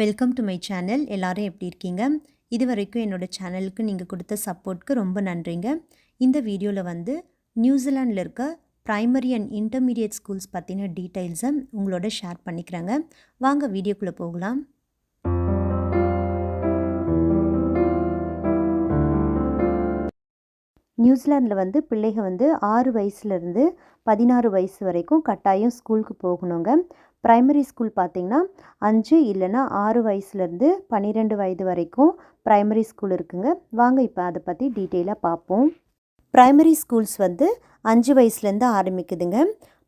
Welcome to my channel எல்லாரும் எப்படி இருக்கீங்க? இது வரைக்கும் என்னோடய சேனலுக்கு நீங்கள் கொடுத்த சப்போர்ட்க்கு ரொம்ப நன்றிங்க. இந்த வீடியோவில் வந்து நியூசிலாண்டில் இருக்க ப்ரைமரி அண்ட் இன்டர்மீடியட் ஸ்கூல்ஸ் பற்றின டீட்டெயில்ஸை உங்களோட ஷேர் பண்ணிக்கிறேங்க. வாங்க வீடியோக்குள்ளே போகலாம். நியூசிலாண்டில் வந்து பிள்ளைகள் வந்து ஆறு வயசுலேருந்து பதினாறு வயசு வரைக்கும் கட்டாயம் ஸ்கூலுக்கு போகணுங்க. ப்ரைமரி ஸ்கூல் பார்த்திங்கன்னா அஞ்சு இல்லைன்னா ஆறு வயசுலேருந்து பன்னிரெண்டு வயது வரைக்கும் ப்ரைமரி ஸ்கூல் இருக்குங்க. வாங்க இப்போ அதை பற்றி டீட்டெயிலாக பார்ப்போம் ப்ரைமரி ஸ்கூல்ஸ் வந்து அஞ்சு வயசுலேருந்து ஆரம்பிக்குதுங்க.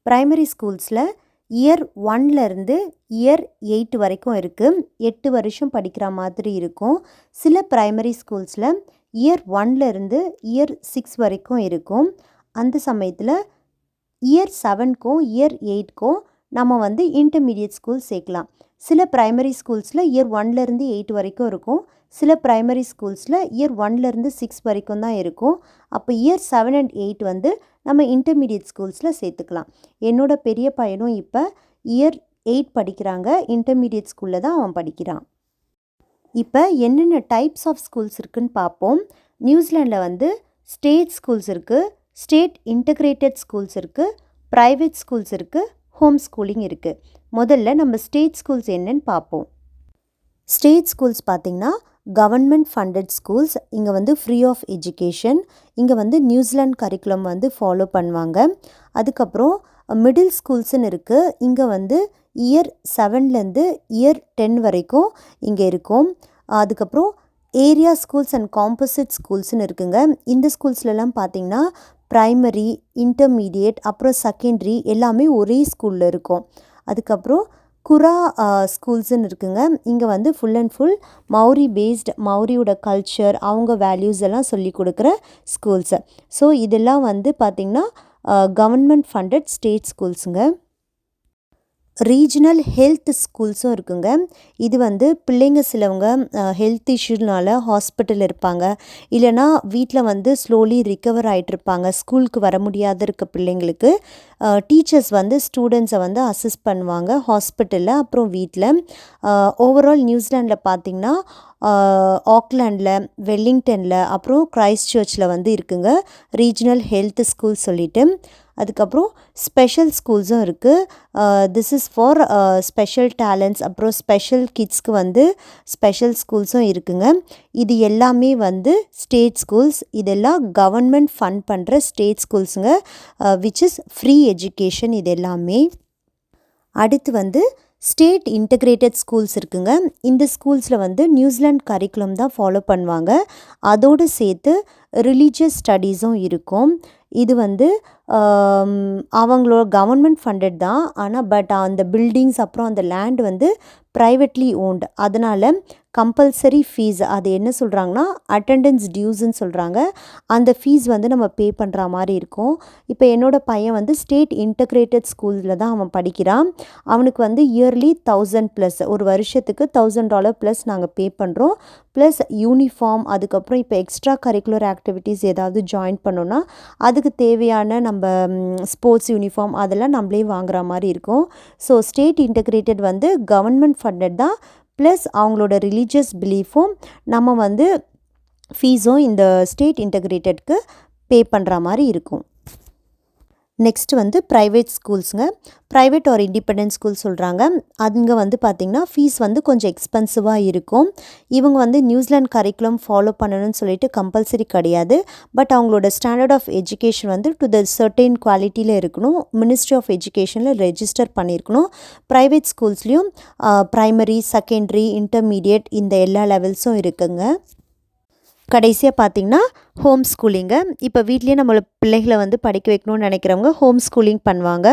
ப்ரைமரி ஸ்கூல்ஸில் இயர் ஒன்லேருந்து இயர் எயிட் வரைக்கும் இருக்குது எட்டு வருஷம் படிக்கிற மாதிரி இருக்கும். சில ப்ரைமரி ஸ்கூல்ஸில் இயர் ஒன்லேருந்து இயர் சிக்ஸ் வரைக்கும் இருக்கும். அந்த சமயத்தில் இயர் செவனுக்கும் இயர் எயிட்க்கும் நம்ம வந்து இன்டர்மீடியட் ஸ்கூல் சேர்க்கலாம். சில ப்ரைமரி ஸ்கூல்ஸில் இயர் ஒன்லேருந்து எயிட் வரைக்கும் இருக்கும். சில ப்ரைமரி ஸ்கூல்ஸில் இயர் ஒன்லேருந்து சிக்ஸ் வரைக்கும் தான் இருக்கும். அப்போ இயர் செவன் அண்ட் எயிட் வந்து நம்ம இன்டர்மீடியட் ஸ்கூல்ஸில் சேர்த்துக்கலாம். என்னோட பெரிய பையனும் இப்போ இயர் எயிட் படிக்கிறாங்க. இன்டர்மீடியட் ஸ்கூலில் தான் அவன் படிக்கிறான். இப்போ என்னென்ன டைப்ஸ் ஆஃப் ஸ்கூல்ஸ் இருக்குன்னு பார்ப்போம். நியூசிலாண்டில் வந்து ஸ்டேட் ஸ்கூல்ஸ் இருக்குது ஸ்டேட் இன்டகிரேட்டட் ஸ்கூல்ஸ் இருக்குது ப்ரைவேட் ஸ்கூல்ஸ் இருக்குது ஹோம் ஸ்கூலிங் இருக்குது முதல்ல நம்ம ஸ்டேட் ஸ்கூல்ஸ் என்னன்னு பார்ப்போம். ஸ்டேட் ஸ்கூல்ஸ் பார்த்திங்கன்னா கவர்மெண்ட் ஃபண்டட் ஸ்கூல்ஸ் இங்கே வந்து ஃப்ரீ ஆஃப் எஜுகேஷன் இங்கே வந்து நியூசிலாண்ட் கரிக்குலம் வந்து ஃபாலோ பண்ணுவாங்க. அதுக்கப்புறம் மிடில் ஸ்கூல்ஸ்னு இருக்குது இங்கே வந்து இயர் செவன்லேருந்து இயர் டென் வரைக்கும் இங்கே இருக்கும். அதுக்கப்புறம் ஏரியா ஸ்கூல்ஸ் அண்ட் காம்போசிட் ஸ்கூல்ஸ்னு இருக்குங்க. இந்த ஸ்கூல்ஸ்லலாம் பார்த்திங்கன்னா ப்ரைமரி இன்டர்மீடியட் அப்புறம் செகண்ட்ரி எல்லாமே ஒரே ஸ்கூலில் இருக்கும். அதுக்கப்புறம் குரா ஸ்கூல்ஸுன்னு இருக்குங்க. இங்கே வந்து full and full Maori based மௌரியோட culture அவங்க வேல்யூஸ் எல்லாம் சொல்லி கொடுக்குற ஸ்கூல்ஸு ஸோ இதெல்லாம் வந்து பார்த்திங்கன்னா கவர்மெண்ட் ஃபண்டட் ஸ்டேட் ஸ்கூல்ஸுங்க ரீஜனல் ஹெல்த் ஸ்கூல்ஸும் இருக்குங்க. இது வந்து பிள்ளைங்க சிலவங்க ஹெல்த் இஷ்யூனால ஹாஸ்பிட்டல் இருப்பாங்க. இல்லைனா வீட்டில் வந்து ஸ்லோலி ரிக்கவர் ஆகிட்டு இருப்பாங்க ஸ்கூலுக்கு வர முடியாத இருக்க பிள்ளைங்களுக்கு டீச்சர்ஸ் வந்து ஸ்டூடெண்ட்ஸை வந்து அசிஸ்ட் பண்ணுவாங்க ஹாஸ்பிட்டலில் அப்புறம் வீட்டில் ஓவரால் நியூசிலாண்டில் பார்த்திங்கன்னா ஆக்லாண்டில் வெல்லிங்டனில் அப்புறம் கிரைஸ்ட் சர்ச்சில் வந்து இருக்குங்க. ரீஜனல் ஹெல்த் ஸ்கூல் சொல்லிட்டு. அதுக்கப்புறம் ஸ்பெஷல் ஸ்கூல்ஸும் இருக்குது this is for special talents அப்புறம் ஸ்பெஷல் கிட்ஸ்க்கு வந்து ஸ்பெஷல் ஸ்கூல்ஸும் இருக்குங்க. இது எல்லாமே வந்து ஸ்டேட் ஸ்கூல்ஸ் இதெல்லாம் கவர்மெண்ட் ஃபண்ட் பண்ணுற ஸ்டேட் ஸ்கூல்ஸுங்க விச் இஸ் ஃப்ரீ எஜுகேஷன் இது எல்லாமே. அடுத்து வந்து ஸ்டேட் இன்டகிரேட்டட் ஸ்கூல்ஸ் இருக்குங்க. இந்த ஸ்கூல்ஸில் வந்து நியூசிலாண்ட் கரிக்குலம் தான் ஃபாலோ பண்ணுவாங்க. அதோடு சேர்த்து ரிலீஜியஸ் ஸ்டடீஸும் இருக்கும். இது வந்து அவங்களோட கவர்மெண்ட் ஃபண்டட் தான். ஆனால் பட் அந்த பில்டிங்ஸ் அப்புறம் அந்த லேண்ட் வந்து ப்ரைவேட்லி ஓன்டு அதனால் கம்பல்சரி ஃபீஸ் அது என்ன சொல்கிறாங்கன்னா அட்டண்டன்ஸ் டியூஸ்ன்னு சொல்கிறாங்க அந்த ஃபீஸ் வந்து நம்ம பே பண்ணுற மாதிரி இருக்கும். இப்போ என்னோடய பையன் வந்து ஸ்டேட் இன்டகிரேட்டட் ஸ்கூலில் தான் அவன் படிக்கிறான். அவனுக்கு வந்து இயர்லி தௌசண்ட் ப்ளஸ் ஒரு வருஷத்துக்கு தௌசண்ட் டாலர் ப்ளஸ் நாங்கள் பே பண்ணுறோம் ப்ளஸ் யூனிஃபார்ம் அதுக்கப்புறம் இப்போ எக்ஸ்ட்ரா கரிக்குலர் ஆக்டிவிட்டீஸ் ஏதாவது ஜாயின் பண்ணோன்னா அதுக்கு தேவையான நம்ம ஸ்போர்ட்ஸ் யூனிஃபார்ம் அதெல்லாம் நம்மளே வாங்குற மாதிரி இருக்கும். ஸோ ஸ்டேட் இன்டகிரேட்டட் வந்து கவர்மெண்ட் ஃபண்டட் தான். ப்ளஸ் அவங்களோட ரிலீஜியஸ் பிலீஃபும் நம்ம வந்து ஃபீஸும் இந்த ஸ்டேட் இன்டகிரேட்டட்க்கு பே பண்ணுற மாதிரி இருக்கும். நெக்ஸ்ட் வந்து ப்ரைவேட் ஸ்கூல்ஸுங்க ப்ரைவேட் ஆர் இண்டிபெண்டன்ட் ஸ்கூல் சொல்கிறாங்க அங்கே வந்து பார்த்திங்கன்னா ஃபீஸ் வந்து கொஞ்சம் எக்ஸ்பென்சிவாக இருக்கும். இவங்க வந்து நியூசிலாண்ட் கரிக்குலம் ஃபாலோ பண்ணணும்னு சொல்லிட்டு கம்பல்சரி கிடையாது. பட் அவங்களோட ஸ்டாண்டர்ட் ஆஃப் எஜுகேஷன் வந்து டு த சர்டைன் குவாலிட்டியில் இருக்கணும். மினிஸ்ட்ரி ஆஃப் எஜுகேஷனில் ரெஜிஸ்டர் பண்ணியிருக்கணும் ப்ரைவேட் ஸ்கூல்ஸ்லேயும் ப்ரைமரி செகண்டரி இன்டர்மீடியட் இந்த எல்லா லெவல்ஸும் இருக்குங்க. கடைசியாக பார்த்தீங்கன்னா ஹோம் ஸ்கூலிங்க இப்போ வீட்லேயே நம்மளோட பிள்ளைகளை வந்து படிக்க வைக்கணும்னு நினைக்கிறவங்க ஹோம் ஸ்கூலிங் பண்ணுவாங்க.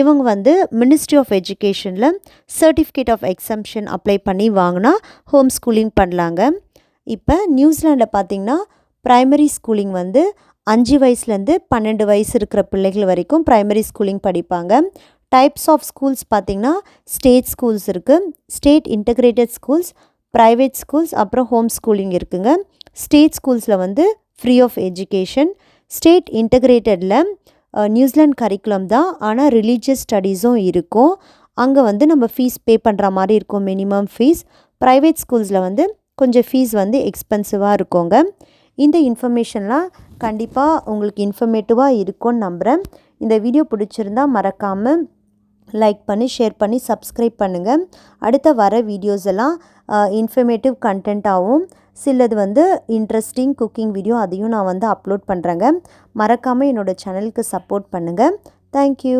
இவங்க வந்து மினிஸ்ட்ரி ஆஃப் எஜுகேஷனில் சர்டிஃபிகேட் ஆஃப் எக்ஸம்ஷன் அப்ளை பண்ணி வாங்கினா ஹோம் ஸ்கூலிங் பண்ணலாங்க. இப்போ நியூசிலாண்டில் பார்த்திங்கன்னா ப்ரைமரி ஸ்கூலிங் வந்து அஞ்சு வயசுலேருந்து பன்னெண்டு வயசு இருக்கிற பிள்ளைகள் வரைக்கும் ப்ரைமரி ஸ்கூலிங் படிப்பாங்க. டைப்ஸ் ஆஃப் ஸ்கூல்ஸ் பார்த்திங்கன்னா ஸ்டேட் ஸ்கூல்ஸ் இருக்குது state integrated schools private schools அப்புறம் ஹோம் ஸ்கூலிங் இருக்குங்க. ஸ்டேட் ஸ்கூல்ஸில் வந்து ஃப்ரீ ஆஃப் எஜுகேஷன் ஸ்டேட் இன்டகிரேட்டடில் நியூசிலாண்ட் கரிக்குலம் தான் ஆனால் ரிலீஜியஸ் ஸ்டடீஸும் இருக்கும். அங்கே வந்து நம்ம ஃபீஸ் பே பண்ணுற மாதிரி இருக்கும் மினிமம் ஃபீஸ் ப்ரைவேட் ஸ்கூல்ஸில் வந்து கொஞ்சம் ஃபீஸ் வந்து எக்ஸ்பென்சிவாக இருக்குங்க. இந்த இன்ஃபர்மேஷன்லாம் கண்டிப்பாக உங்களுக்கு இன்ஃபர்மேட்டிவாக இருக்கும்னு நம்புகிறேன் இந்த வீடியோ பிடிச்சிருந்தா மறக்காமல் லைக் பண்ணி ஷேர் பண்ணி சப்ஸ்கிரைப் பண்ணுங்கள் அடுத்த வர வீடியோஸ் எல்லாம் இன்ஃபர்மேட்டிவ் கண்டென்ட்டாகவும் சிலது வந்து இன்ட்ரெஸ்டிங் குக்கிங் வீடியோ அதையும் நான் வந்து அப்லோட் பண்ணுறேங்க மறக்காமல் என்னோடய சேனலுக்கு சப்போர்ட் பண்ணுங்கள் தேங்க்யூ